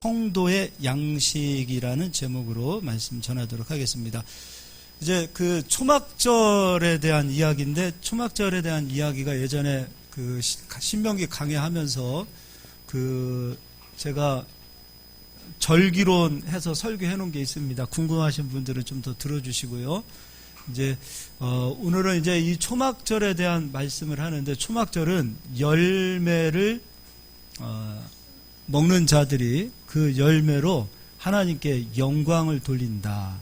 성도의 양식이라는 제목으로 말씀 전하도록 하겠습니다. 이제 그 초막절에 대한 이야기인데 초막절에 대한 이야기가 예전에 그 시- 신명기 강의하면서 그 제가 절기론 해서 설교해 놓은 게 있습니다. 궁금하신 분들은 좀 더 들어주시고요. 이제 어, 오늘은 이제 이 초막절에 대한 말씀을 하는데 초막절은 열매를 어, 먹는 자들이 그 열매로 하나님께 영광을 돌린다.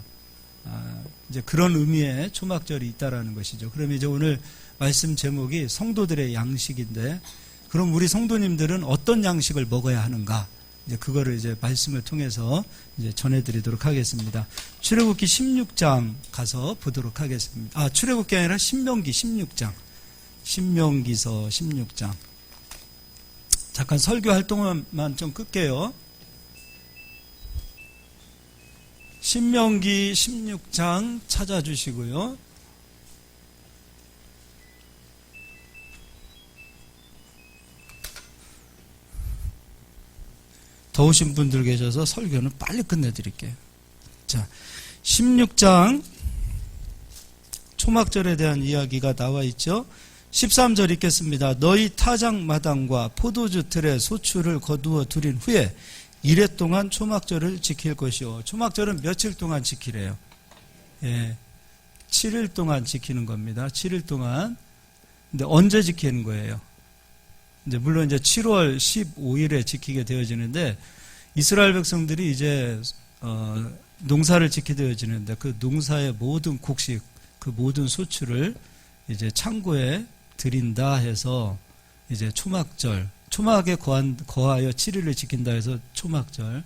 아, 이제 그런 의미의 초막절이 있다라는 것이죠. 그러면 이제 오늘 말씀 제목이 성도들의 양식인데, 그럼 우리 성도님들은 어떤 양식을 먹어야 하는가? 이제 그거를 이제 말씀을 통해서 이제 전해드리도록 하겠습니다. 출애굽기 16장 가서 보도록 하겠습니다. 아, 출애굽기 아니라 신명기 16장. 신명기서 16장. 잠깐 설교 활동만 좀 끌게요. 신명기 16장 찾아주시고요. 더우신 분들 계셔서 설교는 빨리 끝내드릴게요. 자, 16장 초막절에 대한 이야기가 나와 있죠. 13절 읽겠습니다. 너희 타작 마당과 포도주 틀에 소출을 거두어 두린 후에 이래 동안 초막절을 지킬 것이요. 초막절은 며칠 동안 지키래요. 예. 7일 동안 지키는 겁니다. 7일 동안. 근데 언제 지키는 거예요? 이제 물론 이제 7월 15일에 지키게 되어지는데 이스라엘 백성들이 이제 어, 농사를 지키게 되어지는데 그 농사의 모든 곡식, 그 모든 소출을 이제 창고에 드린다 해서 이제 초막절, 초막에 거한, 거하여 7일을 지킨다 해서 초막절,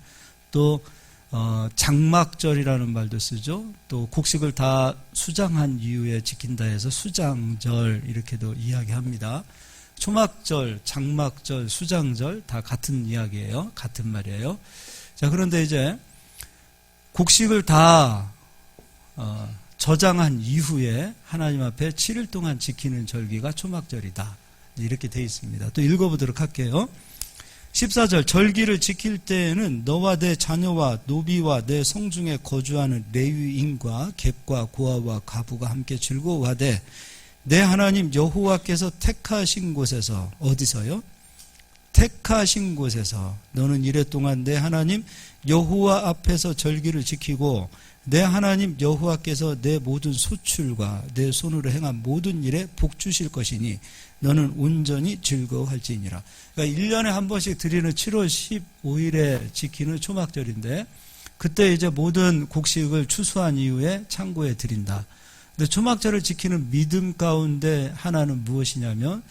또 어, 장막절이라는 말도 쓰죠. 또 곡식을 다 수장한 이후에 지킨다 해서 수장절 이렇게도 이야기합니다. 초막절, 장막절, 수장절 다 같은 이야기예요. 같은 말이에요. 자 그런데 이제 곡식을 다 어, 저장한 이후에 하나님 앞에 7일 동안 지키는 절기가 초막절이다. 이렇게 되어 있습니다. 또 읽어보도록 할게요. 14절 절기를 지킬 때에는 너와 내 자녀와 노비와 내 성중에 거주하는 레위인과 객과 고아와 가부가 함께 즐거워하되 내 하나님 여호와께서 택하신 곳에서 어디서요? 택하신 곳에서 너는 이래 동안 내 하나님 여호와 앞에서 절기를 지키고 내 하나님 여호와께서 내 모든 소출과 내 손으로 행한 모든 일에 복 주실 것이니 너는 온전히 즐거워할지니라. 그러니까 1년에 한 번씩 드리는 7월 15일에 지키는 초막절인데 그때 이제 모든 곡식을 추수한 이후에 창고에 드린다. 근데 초막절을 지키는 믿음 가운데 하나는 무엇이냐면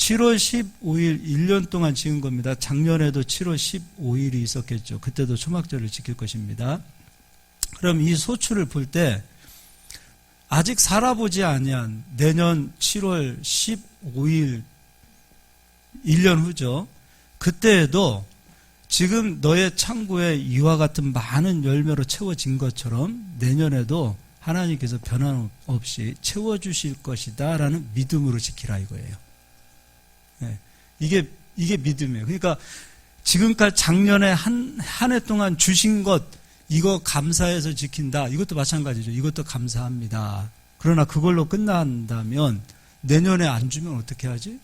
7월 15일 1년 동안 지은 겁니다. 작년에도 7월 15일이 있었겠죠. 그때도 초막절을 지킬 것입니다. 그럼 이 소출을 볼 때 아직 살아보지 아니한 내년 7월 15일 1년 후죠. 그때에도 지금 너의 창고에 이와 같은 많은 열매로 채워진 것처럼 내년에도 하나님께서 변함없이 채워주실 것이다 라는 믿음으로 지키라 이거예요. 네. 이게, 이게 믿음이에요. 그러니까 지금까지 작년에 한, 한 해 동안 주신 것, 이거 감사해서 지킨다. 이것도 마찬가지죠. 이것도 감사합니다. 그러나 그걸로 끝난다면 내년에 안 주면 어떻게 하지?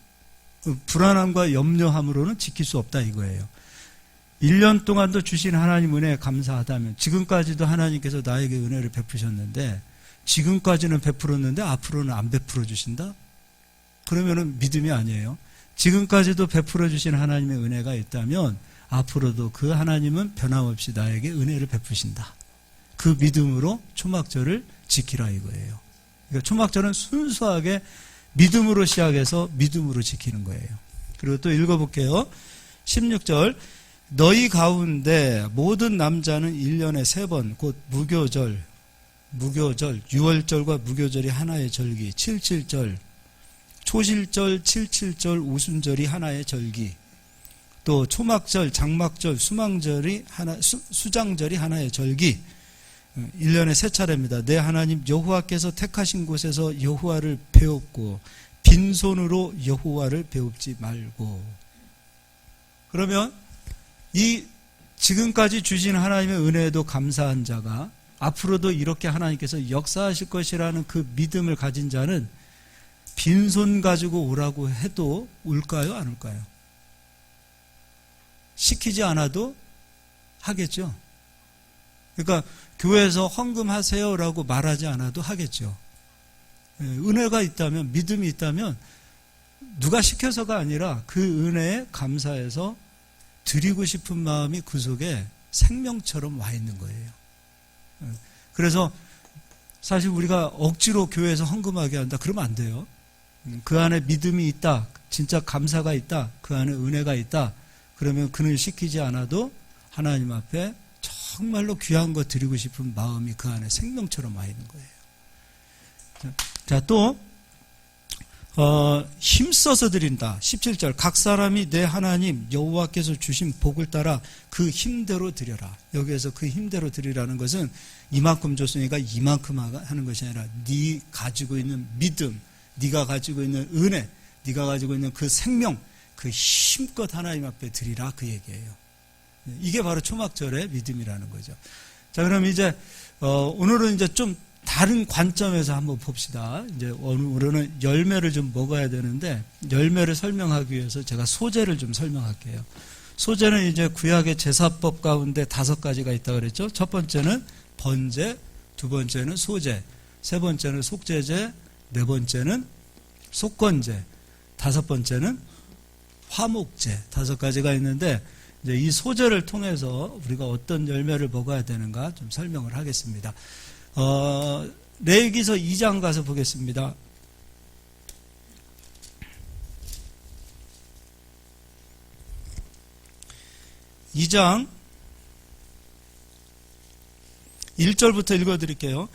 그 불안함과 염려함으로는 지킬 수 없다 이거예요. 1년 동안도 주신 하나님 은혜에 감사하다면 지금까지도 하나님께서 나에게 은혜를 베푸셨는데 지금까지는 베풀었는데 앞으로는 안 베풀어 주신다? 그러면은 믿음이 아니에요. 지금까지도 베풀어 주신 하나님의 은혜가 있다면 앞으로도 그 하나님은 변함없이 나에게 은혜를 베푸신다. 그 믿음으로 초막절을 지키라 이거예요. 그러니까 초막절은 순수하게 믿음으로 시작해서 믿음으로 지키는 거예요. 그리고 또 읽어볼게요. 16절. 너희 가운데 모든 남자는 1년에 세 번, 곧 무교절, 무교절, 6월절과 무교절이 하나의 절기, 77절, 초실절, 77절, 우순절이 하나의 절기, 또 초막절, 장막절, 수망절이 하나, 수, 수장절이 하나의 절기. 1년에 세 차례입니다. 내 하나님 여호와께서 택하신 곳에서 여호와를 배웠고 빈손으로 여호와를 배웁지 말고. 그러면 이 지금까지 주신 하나님의 은혜에도 감사한 자가 앞으로도 이렇게 하나님께서 역사하실 것이라는 그 믿음을 가진 자는 빈손 가지고 오라고 해도 올까요? 안 올까요? 시키지 않아도 하겠죠. 그러니까 교회에서 헌금하세요라고 말하지 않아도 하겠죠. 예, 은혜가 있다면 믿음이 있다면 누가 시켜서가 아니라 그 은혜에 감사해서 드리고 싶은 마음이 그 속에 생명처럼 와 있는 거예요. 예, 그래서 사실 우리가 억지로 교회에서 헌금하게 한다 그러면 안 돼요. 음, 그 안에 믿음이 있다. 진짜 감사가 있다. 그 안에 은혜가 있다. 그러면 그는 시키지 않아도 하나님 앞에 정말로 귀한 거 드리고 싶은 마음이 그 안에 생명처럼 와 있는 거예요. 자, 또, 어, 힘써서 드린다. 17절. 각 사람이 내 하나님 여호와께서 주신 복을 따라 그 힘대로 드려라. 여기에서 그 힘대로 드리라는 것은 이만큼 줬으니까 이만큼 하는 것이 아니라 네 가지고 있는 믿음, 네가 가지고 있는 은혜, 네가 가지고 있는 그 생명, 그 힘껏 하나님 앞에 드리라 그 얘기예요. 이게 바로 초막절의 믿음이라는 거죠. 자, 그럼 이제 어, 오늘은 이제 좀 다른 관점에서 한번 봅시다. 이제 오늘은 열매를 좀 먹어야 되는데 열매를 설명하기 위해서 제가 소재를 좀 설명할게요. 소재는 이제 구약의 제사법 가운데 다섯 가지가 있다 그랬죠. 첫 번째는 번제, 두 번째는 소제, 세 번째는 속제제, 네 번째는 속건제, 다섯 번째는 화목제 다섯 가지가 있는데 이제 이 소재를 통해서 우리가 어떤 열매를 먹어야 되는가 좀 설명을 하겠습니다. 어, 레기서 2장 가서 보겠습니다. (2장) 1절부터 읽어드릴게요.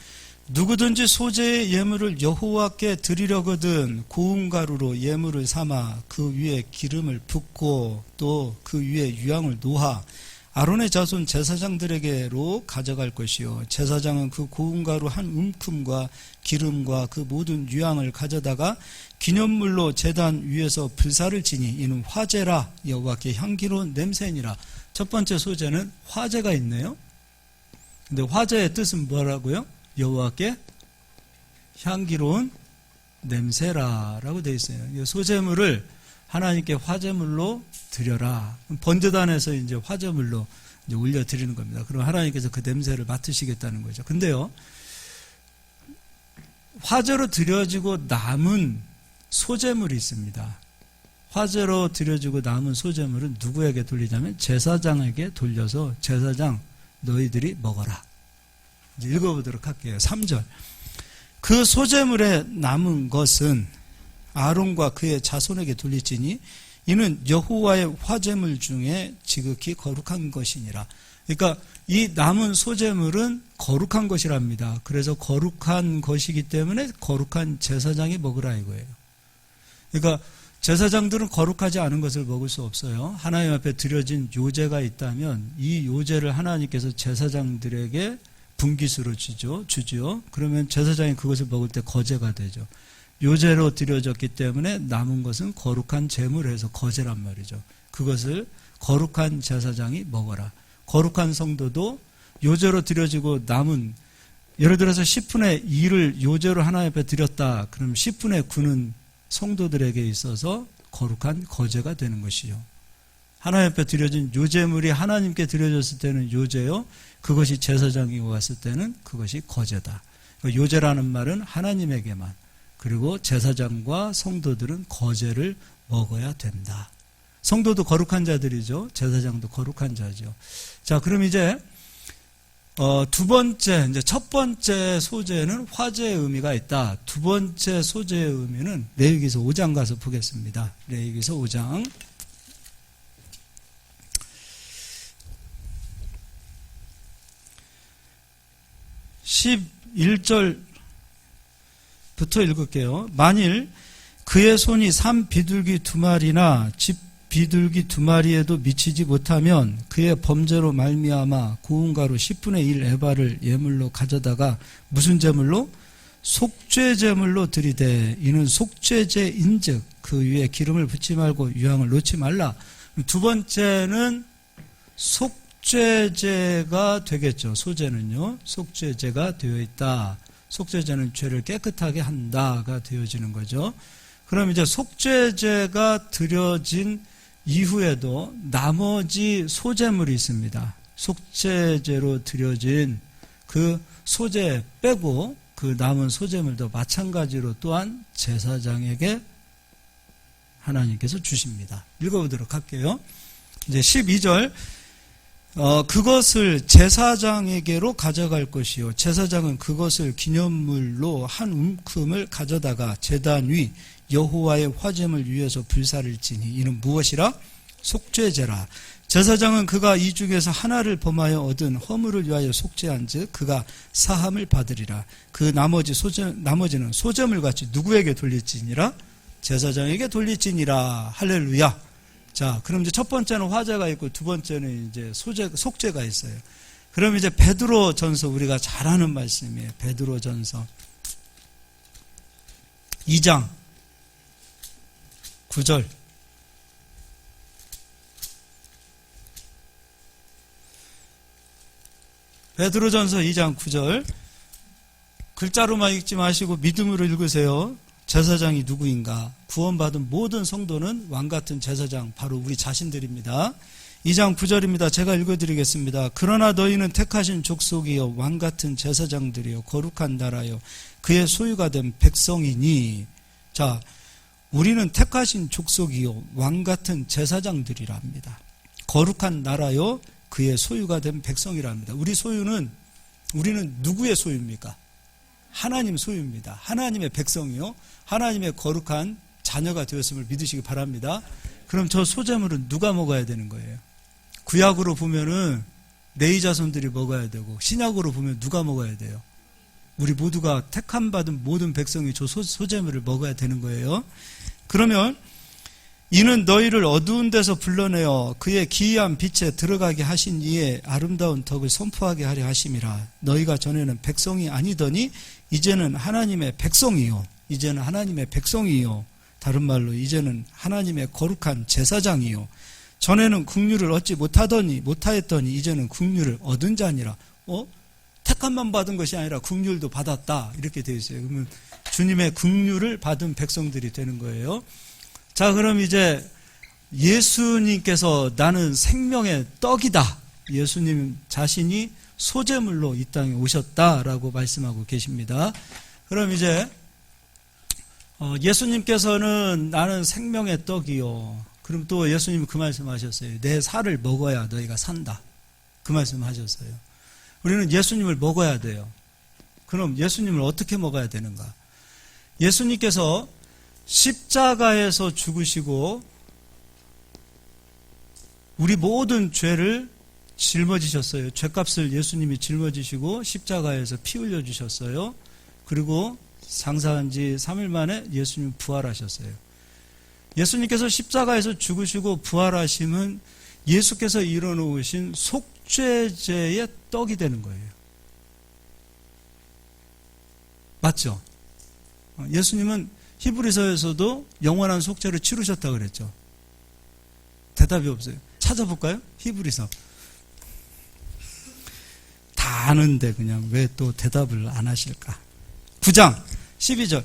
누구든지 소재의 예물을 여호와께 드리려거든 고운 가루로 예물을 삼아 그 위에 기름을 붓고 또 그 위에 유향을 놓아 아론의 자손 제사장들에게로 가져갈 것이요. 제사장은 그 고운 가루 한 움큼과 기름과 그 모든 유향을 가져다가 기념물로 제단 위에서 불사를 지니 이는 화제라. 여호와께 향기로운 냄새니라. 첫 번째 소재는 화제가 있네요. 근데 화제의 뜻은 뭐라고요? 여호와께 향기로운 냄새라라고 되어 있어요. 소재물을 하나님께 화제물로 드려라. 번제단에서 이제 화제물로 이제 올려 드리는 겁니다. 그럼 하나님께서 그 냄새를 맡으시겠다는 거죠. 근데요. 화제로 드려지고 남은 소재물이 있습니다. 화제로 드려지고 남은 소재물은 누구에게 돌리냐면 제사장에게 돌려서 제사장 너희들이 먹어라. 읽어보도록 할게요. 3절. 그 소재물에 남은 것은 아론과 그의 자손에게 돌릴지니 이는 여호와의 화재물 중에 지극히 거룩한 것이니라. 그러니까 이 남은 소재물은 거룩한 것이랍니다. 그래서 거룩한 것이기 때문에 거룩한 제사장이 먹으라 이거예요. 그러니까 제사장들은 거룩하지 않은 것을 먹을 수 없어요. 하나님 앞에 드려진 요제가 있다면 이 요제를 하나님께서 제사장들에게 분기수로 주죠. 주죠. 그러면 제사장이 그것을 먹을 때 거제가 되죠. 요제로 드려졌기 때문에 남은 것은 거룩한 제물에서 거제란 말이죠. 그것을 거룩한 제사장이 먹어라. 거룩한 성도도 요제로 드려지고 남은 예를 들어서 10분의 2를 요제로 하나님 앞에 드렸다. 그럼 10분의 9는 성도들에게 있어서 거룩한 거제가 되는 것이죠. 하나님 앞에 드려진 요제물이 하나님께 드려졌을 때는 요제요. 그것이 제사장이 왔을 때는 그것이 거제다. 요제라는 말은 하나님에게만 그리고 제사장과 성도들은 거제를 먹어야 된다. 성도도 거룩한 자들이죠. 제사장도 거룩한 자죠. 자, 그럼 이제 어, 두 번째, 이제 첫 번째 소재는 화제의 의미가 있다. 두 번째 소재의 의미는 레위기서 5장 가서 보겠습니다. 레위기서 5장. 11절부터 읽을게요. 만일 그의 손이 삼 비둘기 두 마리나 집 비둘기 두 마리에도 미치지 못하면 그의 범죄로 말미암아 고운 가루 10분의 1 에바를 예물로 가져다가 무슨 제물로 속죄 제물로 드리되 이는 속죄제인즉 그 위에 기름을 붓지 말고 유향을 놓지 말라. 두 번째는 속 속죄제가 되겠죠. 소제는요. 속죄제가 되어 있다. 속죄제는 죄를 깨끗하게 한다가 되어지는 거죠. 그럼 이제 속죄제가 드려진 이후에도 나머지 소제물이 있습니다. 속죄제로 드려진 그 소제 빼고 그 남은 소제물도 마찬가지로 또한 제사장에게 하나님께서 주십니다. 읽어보도록 할게요. 이제 12절 어, 그것을 제사장에게로 가져갈 것이요. 제사장은 그것을 기념물로 한 움큼을 가져다가 제단 위 여호와의 화제물 위에서 불사를 지니 이는 무엇이라? 속죄제라. 제사장은 그가 이 중에서 하나를 범하여 얻은 허물을 위하여 속죄한즉 그가 사함을 받으리라. 그 나머지 소제 나머지는 소제물 같이 누구에게 돌릴지니라? 제사장에게 돌릴지니라. 할렐루야. 자, 그럼 이제 첫 번째는 화제가 있고 두 번째는 이제 소제, 속죄가 있어요. 그럼 이제 베드로 전서 우리가 잘 아는 말씀이에요. 베드로 전서 2장 9절. 베드로 전서 2장 9절. 글자로만 읽지 마시고 믿음으로 읽으세요. 제사장이 누구인가? 구원받은 모든 성도는 왕 같은 제사장, 바로 우리 자신들입니다. 2장 9절입니다. 제가 읽어드리겠습니다. 그러나 너희는 택하신 족속이요, 왕 같은 제사장들이요, 거룩한 나라요, 그의 소유가 된 백성이니. 자, 우리는 택하신 족속이요, 왕 같은 제사장들이라 합니다. 거룩한 나라요, 그의 소유가 된 백성이라 합니다. 우리 소유는, 우리는 누구의 소유입니까? 하나님 소유입니다. 하나님의 백성이요. 하나님의 거룩한 자녀가 되었음을 믿으시기 바랍니다. 그럼 저 소재물은 누가 먹어야 되는 거예요? 구약으로 보면은 네이 자손들이 먹어야 되고 신약으로 보면 누가 먹어야 돼요? 우리 모두가 택함 받은 모든 백성이 저 소, 소재물을 먹어야 되는 거예요. 그러면 이는 너희를 어두운 데서 불러내어 그의 기이한 빛에 들어가게 하신 이의 아름다운 덕을 선포하게 하려 하심이라. 너희가 전에는 백성이 아니더니 이제는 하나님의 백성이요. 이제는 하나님의 백성이요. 다른 말로 이제는 하나님의 거룩한 제사장이요. 전에는 국류를 얻지 못하더니 못하였더니 이제는 국류를 얻은 자니라. 어? 택함만 받은 것이 아니라 국률도 받았다. 이렇게 되어 있어요. 그러면 주님의 국류를 받은 백성들이 되는 거예요. 자, 그럼 이제 예수님께서 나는 생명의 떡이다. 예수님 자신이 소재물로 이 땅에 오셨다라고 말씀하고 계십니다. 그럼 이제 어, 예수님께서는 나는 생명의 떡이요. 그럼 또 예수님 그 말씀하셨어요. 내 살을 먹어야 너희가 산다. 그 말씀하셨어요. 우리는 예수님을 먹어야 돼요. 그럼 예수님을 어떻게 먹어야 되는가? 예수님께서 십자가에서 죽으시고 우리 모든 죄를 짊어지셨어요. 죄값을 예수님이 짊어지시고 십자가에서 피 흘려 주셨어요. 그리고 상사한 지 3일 만에 예수님 부활하셨어요. 예수님께서 십자가에서 죽으시고 부활하심은 예수께서 이뤄놓으신 속죄제의 떡이 되는 거예요. 맞죠? 예수님은 히브리서에서도 영원한 속죄를 치르셨다 그랬죠. 대답이 없어요. 찾아볼까요? 히브리서. 다 아는데 그냥 왜 또 대답을 안 하실까? 9장 12절.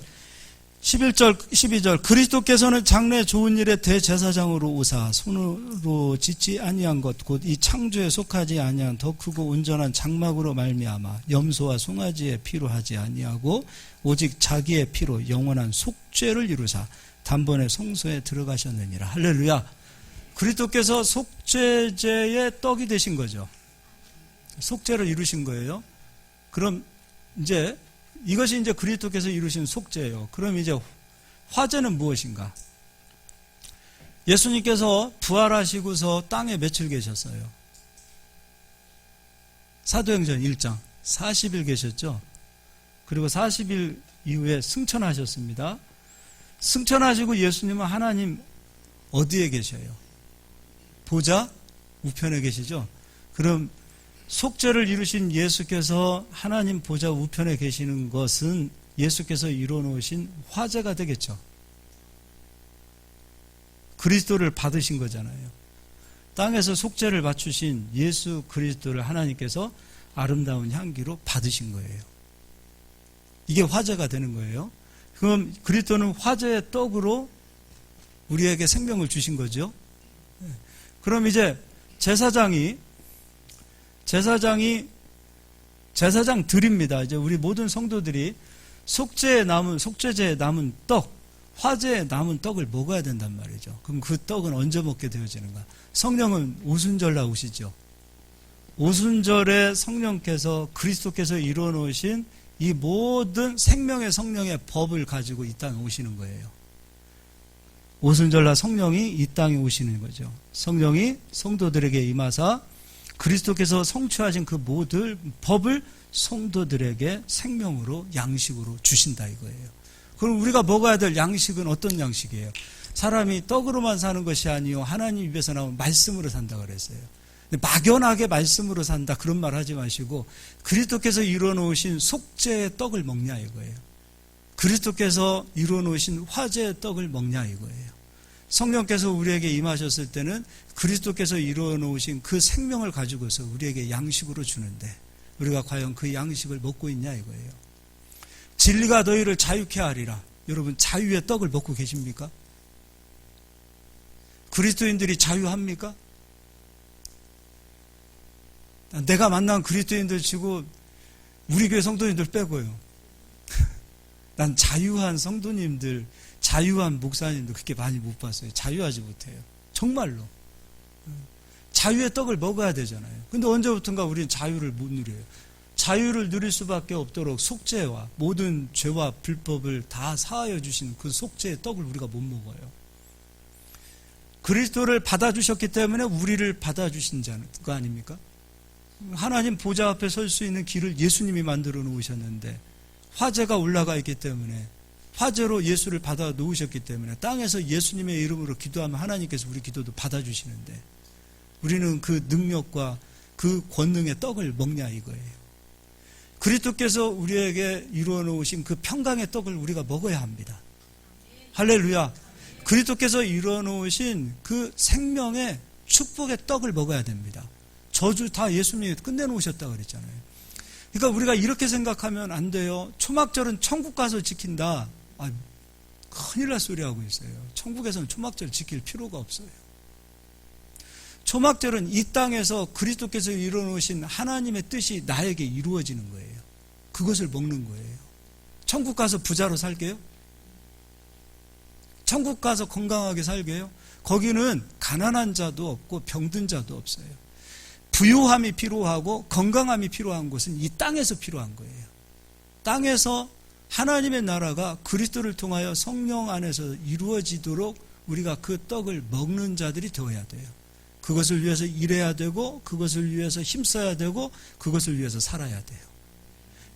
11절 12절. 그리스도께서는 장래 좋은 일의 대제사장으로 오사 손으로 짓지 아니한 것 곧 이 창조에 속하지 아니한 더 크고 온전한 장막으로 말미암아 염소와 송아지의 피로 하지 아니하고 오직 자기의 피로 영원한 속죄를 이루사 단번에 성소에 들어가셨느니라. 할렐루야. 그리스도께서 속죄제의 떡이 되신 거죠 속죄를 이루신 거예요 그럼 이제 이것이 이제 그리스도께서 이루신 속죄예요. 그럼 이제 화제는 무엇인가? 예수님께서 부활하시고서 땅에 며칠 계셨어요? 사도행전 1장 40일 계셨죠? 그리고 40일 이후에 승천하셨습니다. 승천하시고 예수님은 하나님 어디에 계셔요? 보좌 우편에 계시죠? 그럼 속죄를 이루신 예수께서 하나님 보좌 우편에 계시는 것은 예수께서 이루어놓으신 화제가 되겠죠. 그리스도를 받으신 거잖아요. 땅에서 속죄를 맞추신 예수 그리스도를 하나님께서 아름다운 향기로 받으신 거예요. 이게 화제가 되는 거예요. 그럼 그리스도는 화제의 떡으로 우리에게 생명을 주신 거죠. 네. 그럼 이제 제사장이 제사장이 제사장 드립니다. 이제 우리 모든 성도들이 속죄에 남은 속죄제에 남은 떡, 화제에 남은 떡을 먹어야 된단 말이죠. 그럼 그 떡은 언제 먹게 되어지는가? 성령은 오순절 나오시죠. 오순절에 성령께서 그리스도께서 이루어 놓으신 이 모든 생명의 성령의 법을 가지고 이 땅에 오시는 거예요. 오순절날 성령이 이 땅에 오시는 거죠. 성령이 성도들에게 임하사 그리스도께서 성취하신 그 모든 법을 성도들에게 생명으로 양식으로 주신다 이거예요. 그럼 우리가 먹어야 될 양식은 어떤 양식이에요? 사람이 떡으로만 사는 것이 아니요 하나님 입에서 나온 말씀으로 산다 그랬어요. 막연하게 말씀으로 산다 그런 말 하지 마시고 그리스도께서 이루어 놓으신 속죄의 떡을 먹냐 이거예요. 그리스도께서 이루어 놓으신 화제의 떡을 먹냐 이거예요. 성령께서 우리에게 임하셨을 때는 그리스도께서 이루어 놓으신 그 생명을 가지고서 우리에게 양식으로 주는데 우리가 과연 그 양식을 먹고 있냐 이거예요. 진리가 너희를 자유케 하리라. 여러분 자유의 떡을 먹고 계십니까? 그리스도인들이 자유합니까? 내가 만난 그리스도인들 치고 우리 교회 성도님들 빼고요. 난 자유한 성도님들, 자유한 목사님들 그렇게 많이 못 봤어요. 자유하지 못해요. 정말로. 자유의 떡을 먹어야 되잖아요. 근데 언제부턴가 우리는 자유를 못 누려요. 자유를 누릴 수밖에 없도록 속죄와 모든 죄와 불법을 다 사하여 주신 그 속죄의 떡을 우리가 못 먹어요. 그리스도를 받아주셨기 때문에 우리를 받아주신 거 아닙니까? 하나님 보좌 앞에 설 수 있는 길을 예수님이 만들어 놓으셨는데 화제가 올라가 있기 때문에 화제로 예수를 받아 놓으셨기 때문에 땅에서 예수님의 이름으로 기도하면 하나님께서 우리 기도도 받아주시는데 우리는 그 능력과 그 권능의 떡을 먹냐 이거예요. 그리스도께서 우리에게 이루어 놓으신 그 평강의 떡을 우리가 먹어야 합니다. 할렐루야. 그리스도께서 이루어 놓으신 그 생명의 축복의 떡을 먹어야 됩니다. 저주 다 예수님이 끝내 놓으셨다고 그랬잖아요. 그러니까 우리가 이렇게 생각하면 안 돼요. 초막절은 천국 가서 지킨다. 아, 큰일 날 소리 하고 있어요. 천국에서는 초막절 지킬 필요가 없어요. 초막절은 이 땅에서 그리스도께서 이루어놓으신 하나님의 뜻이 나에게 이루어지는 거예요. 그것을 먹는 거예요. 천국 가서 부자로 살게요? 천국 가서 건강하게 살게요? 거기는 가난한 자도 없고 병든 자도 없어요. 부유함이 필요하고 건강함이 필요한 곳은 이 땅에서 필요한 거예요. 땅에서 하나님의 나라가 그리스도를 통하여 성령 안에서 이루어지도록 우리가 그 떡을 먹는 자들이 되어야 돼요. 그것을 위해서 일해야 되고 그것을 위해서 힘써야 되고 그것을 위해서 살아야 돼요.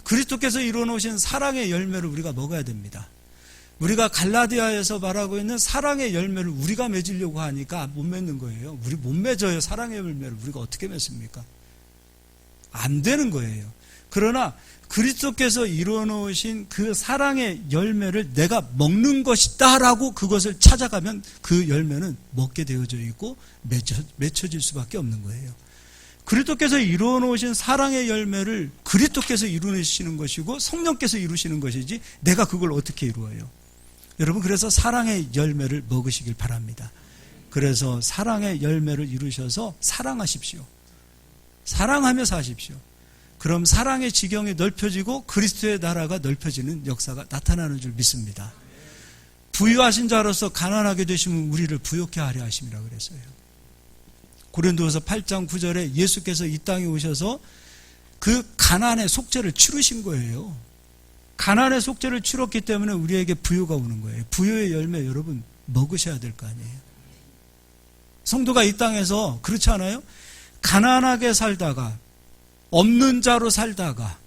그리스도께서 이루어 놓으신 사랑의 열매를 우리가 먹어야 됩니다. 우리가 갈라디아에서 말하고 있는 사랑의 열매를 우리가 맺으려고 하니까 못 맺는 거예요. 우리 못 맺어요. 사랑의 열매를 우리가 어떻게 맺습니까? 안 되는 거예요. 그러나 그리스도께서 이루어 놓으신 그 사랑의 열매를 내가 먹는 것이다라고 그것을 찾아가면 그 열매는 먹게 되어져 있고 맺혀, 맺혀질 수밖에 없는 거예요. 그리스도께서 이루어 놓으신 사랑의 열매를 그리스도께서 이루시는 것이고 성령께서 이루시는 것이지 내가 그걸 어떻게 이루어요? 여러분 그래서 사랑의 열매를 먹으시길 바랍니다. 그래서 사랑의 열매를 이루셔서 사랑하십시오. 사랑하며 사십시오. 그럼 사랑의 지경이 넓혀지고 그리스도의 나라가 넓혀지는 역사가 나타나는 줄 믿습니다. 부유하신 자로서 가난하게 되시면 우리를 부욕케 하려 하심이라 그랬어요. 고린도서 8장 9절에 예수께서 이 땅에 오셔서 그 가난의 속죄를 치르신 거예요. 가난의 속죄를 치렀기 때문에 우리에게 부유가 오는 거예요. 부유의 열매 여러분 먹으셔야 될 거 아니에요. 성도가 이 땅에서 그렇지 않아요? 가난하게 살다가 없는 자로 살다가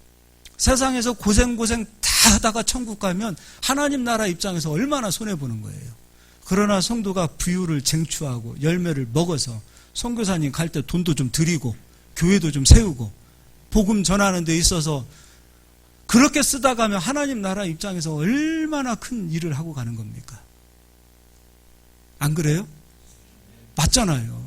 세상에서 고생고생 다 하다가 천국 가면 하나님 나라 입장에서 얼마나 손해보는 거예요. 그러나 성도가 부유를 쟁취하고 열매를 먹어서 성교사님 갈 때 돈도 좀 드리고 교회도 좀 세우고 복음 전하는 데 있어서 그렇게 쓰다 가면 하나님 나라 입장에서 얼마나 큰 일을 하고 가는 겁니까? 안 그래요? 맞잖아요.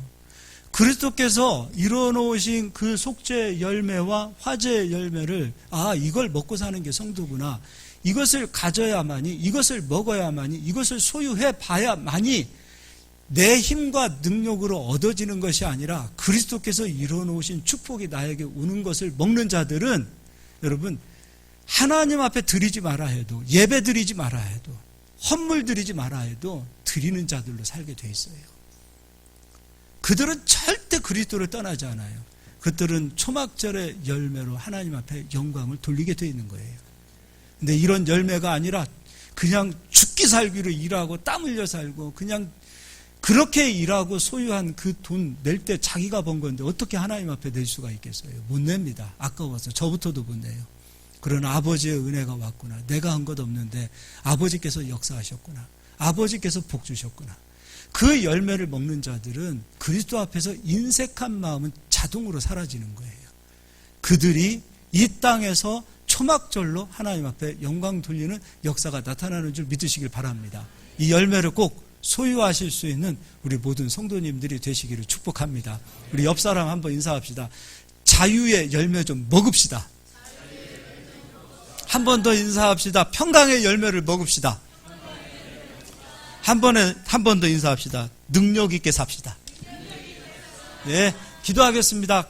그리스도께서 이뤄놓으신 그 속죄 열매와 화제 열매를 아 이걸 먹고 사는 게 성도구나 이것을 가져야만이 이것을 먹어야만이 이것을 소유해 봐야만이 내 힘과 능력으로 얻어지는 것이 아니라 그리스도께서 이뤄놓으신 축복이 나에게 오는 것을 먹는 자들은 여러분 하나님 앞에 드리지 마라 해도 예배 드리지 마라 해도 헌물 드리지 마라 해도 드리는 자들로 살게 돼 있어요. 그들은 절대 그리스도를 떠나지 않아요. 그들은 초막절의 열매로 하나님 앞에 영광을 돌리게 돼 있는 거예요. 근데 이런 열매가 아니라 그냥 죽기 살기로 일하고 땀 흘려 살고 그냥 그렇게 일하고 소유한 그 돈 낼 때 자기가 번 건데 어떻게 하나님 앞에 낼 수가 있겠어요? 못 냅니다. 아까워서 저부터도 못 내요. 그러나 아버지의 은혜가 왔구나. 내가 한 것 없는데 아버지께서 역사하셨구나. 아버지께서 복 주셨구나. 그 열매를 먹는 자들은 그리스도 앞에서 인색한 마음은 자동으로 사라지는 거예요. 그들이 이 땅에서 초막절로 하나님 앞에 영광 돌리는 역사가 나타나는 줄 믿으시길 바랍니다. 이 열매를 꼭 소유하실 수 있는 우리 모든 성도님들이 되시기를 축복합니다. 우리 옆 사람 한번 인사합시다. 자유의 열매 좀 먹읍시다. 한 번 더 인사합시다. 평강의 열매를 먹읍시다. 한 번에 한 번 더 인사합시다. 능력 있게 삽시다. 네, 기도하겠습니다.